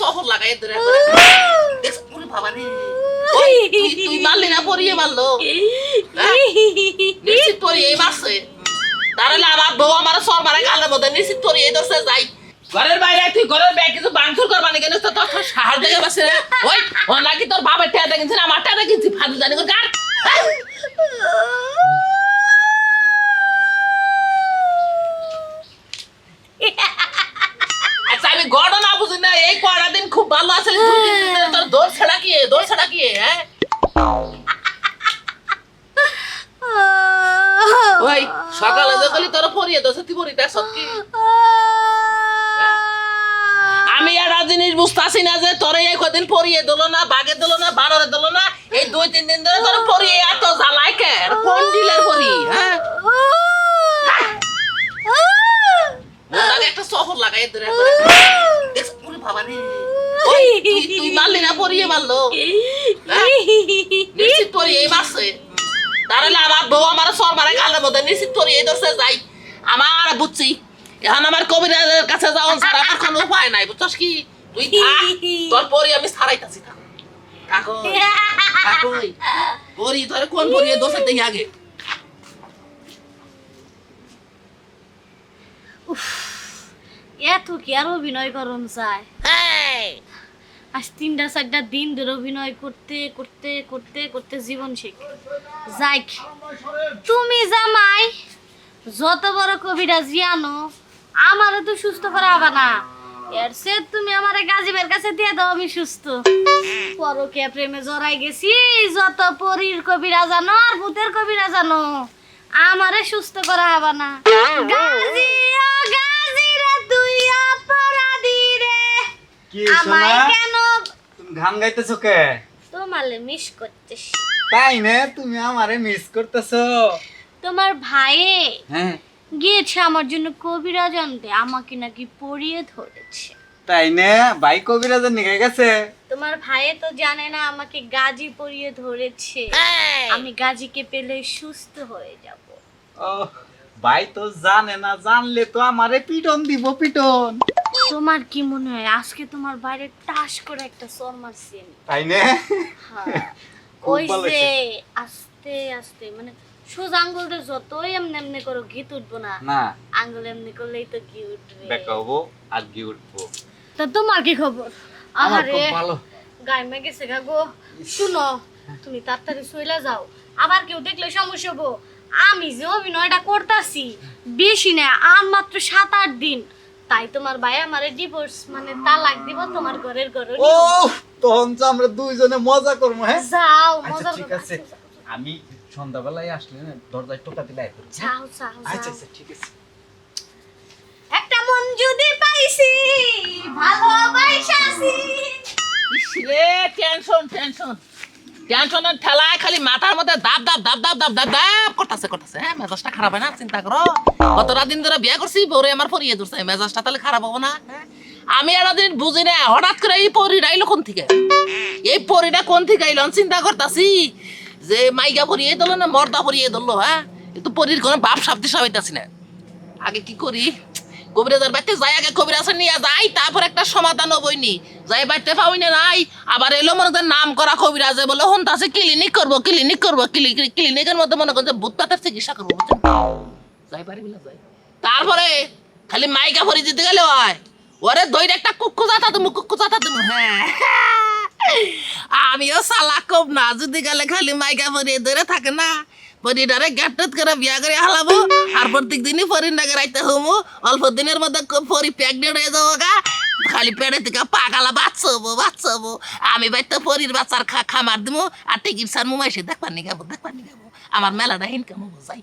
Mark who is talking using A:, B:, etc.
A: শহর লাগাই ধরে ওরে বাবা রে। তুই মারলি না পরিয়ে মারলো। হ্যাঁ? নিশ্চিত পরিয়ে মারছে। তাহলে আমার বউ আমার সর মারে গালের মধ্যে নিশ্চিত পরিয়ে দোষে যাই। ঘরের বাইরে, তুই ঘরের ব্যাগ কিছু বাংসুর করবানি কেন? তো তোর সাহার দেখে রে ওই, ও নাকি তোর বাবার টেয়াটা কিনছে আমার টেয়াটা কিনছি ফাদু জানি গান আচ্ছা আমি ঘটনা বুঝি না এই কয়টা দিন খুব ভালো আছে দুই তিন দিন ধরে তোর দৌড় ছাড়া কি দৌড় ছাড়া কি হ্যাঁ? ওই সকালে যখন তোর পরিয়ে দোষে তুই পরিতে সত্যি। আমি একটা জিনিস বুঝতেছি না যে তোরে এই কদিন পরিয়ে দিল না বাগে দিল না বানরে দিল না এই দুই তিন দিন ধরে তোর পরিয়ে এত জ্বালায় কে? আর কোন ডিলের পরি হ্যাঁ? একটা শহর লাগাই ধরে। বাবা রে। তুই তুই মারলি না পরিয়ে মারলো। হ্যাঁ? নিশ্চিত পরিয়ে মারছে। তাহলে আমার বউ আমার সর মারে গালের মধ্যে নিশ্চিত পরিয়ে দোষে যাই। আমার বুঝছি এখন আমার কবিরাজের কাছে যাওয়ার ছাড়া আমার কোনো উপায় নাই বুঝছস কি? তুই তোর পরি আমি পরি তোর কোন পরিয়ে আগে।
B: এত কি আর অভিনয় করুন চায় আজ তিনটা চারটা দিন ধরে অভিনয় করতে করতে করতে করতে জীবন শেখ যাইক তুমি জামাই যত বড় কবিরা জিয়ানো আমারও তো সুস্থ করা না। এর সে তুমি আমার গাজিবের কাছে দিয়ে দাও আমি সুস্থ। পরকে প্রেমে জড়াই গেছি যত পরীর কবিরা জানো আর ভূতের কবিরা জানো আমারে সুস্থ করা হবে না গাজি ও গাজি রে। তুই অপরাধী রে আমায়
C: গান গাইতেছো কে?
B: তোমালে মিস করতেছি।
C: তাই না তুমি আমারে মিস করতেছো।
B: তোমার ভাইয়ে
C: হ্যাঁ।
B: গিয়েছে আমার জন্য কবিরাজ আনতে আমাকে নাকি পড়িয়ে ধরেছে।
C: তাই না ভাই কবিরাজের নিয়ে গেছে।
B: তোমার ভাইয়ে তো জানে না আমাকে গাজি পরিয়ে ধরেছে। আমি গাজিকে পেলে সুস্থ হয়ে যাব।
C: ও ভাই তো জানে না জানলে তো আমারে পিটন দিব পিটন।
B: তোমার কি মনে হয়? আজকে তোমার বাইরে টাস করে একটা সর মারছি আমি।
C: তাই না?
B: হ্যাঁ। ওই যে আস্তে আস্তে মানে সোজা আঙ্গুল দিয়ে যতই এমনি এমনি করো ঘি উঠবো না।
C: না।
B: আঙ্গুল এমনি করলেই তো ঘি উঠবে।
C: দেখা হব আর কি উঠবো।
B: তা তোমার কি খবর?
C: আমার খুব ভালো।
B: গাইমে গেছে গা গো। শুনো তুমি তাড়াতাড়ি চলে যাও। আবার কেউ দেখলে সমস্যা হব। আমি যে অভিনয়টা করতাছি বেশি না আর মাত্র সাত আট দিন। তাই তোমার ভাই আমারে ডিভোর্স মানে তালাক দিব তোমার ঘরের ঘরে
C: ও তখন তো আমরা দুইজনে মজা করব হ্যাঁ?
B: যাও
C: আচ্ছা
B: মজা
C: ঠিক আছে। আমি সন্ধ্যাবেলায় আসলে না দরজায় টোকা দিলে হ্যাঁ?
B: যাও যাও
C: আচ্ছা আচ্ছা ঠিক আছে।
B: একটা মন যদি পাইছি ভালোবাসাছি
A: রে টেনশন টেনশন ঠেলায় খালি মাথার মধ্যে দাব দাব দাব দাব দাব দাব দাব করতেছে করতেছে। হ্যাঁ মেজাজটা খারাপ হয় না, চিন্তা করো। কতটা দিন ধরে বিয়ে করছি আমার মেজাজটা তাহলে খারাপ হব না হ্যাঁ? আমি বুঝি না, হঠাৎ করে এই পরিটা আইলো কোন থেকে? এই পরিটা কোন থেকে আইলো? চিন্তা করতেছি যে মাইকা পরিয়ে দিল না, মর্দা পরিয়ে দিল হ্যাঁ? কিন্তু পরির কোনো বাপ সাপ্তি সবাইতাছি না। আগে কি করি? কবিরাজের বাড়িতে যাই, আগে কবিরাজের নিয়ে যাই একটা সমাধান হবইনি। যাই বাড়িতে পাওই না নাই, আবার এলো মনে করেন নাম করা কবিরাজে বলে হন তাছে ক্লিনিক করব ক্লিনিক করব ক্লিনিকের মধ্যে মনে করেন যে ভূত পাতার চিকিৎসা করব যাই পারি যাই। তারপরে খালি মাইকা ভরি দিতে গেলে হয়। ওরে দইটা একটা কুক্কু জাতা তুমি কুক্কু জাতা তুমি হ্যাঁ। আমিও সালা কম না, যদি গেলে খালি মাইকা ভরিয়ে ধরে থাকে না। পরিডারে গ্যাটত করে বিয়া করে হালাবো। আর প্রত্যেক দিনই নাগে রাইতে হমু। অল্প দিনের মধ্যে পরি প্রেগনেন্ট হয়ে যাব গা। খালি পেড়ে থেকে পাগালা বাচ্চা বাঁচাবো আমি ভাই তো পরির বাচ্চার খা খামার দিবো আর টিকিট সার মুমাইসে দেখবার নিগাবো দেখবার নিগাবো। আমার মেলাটা ইনকাম হব যাই।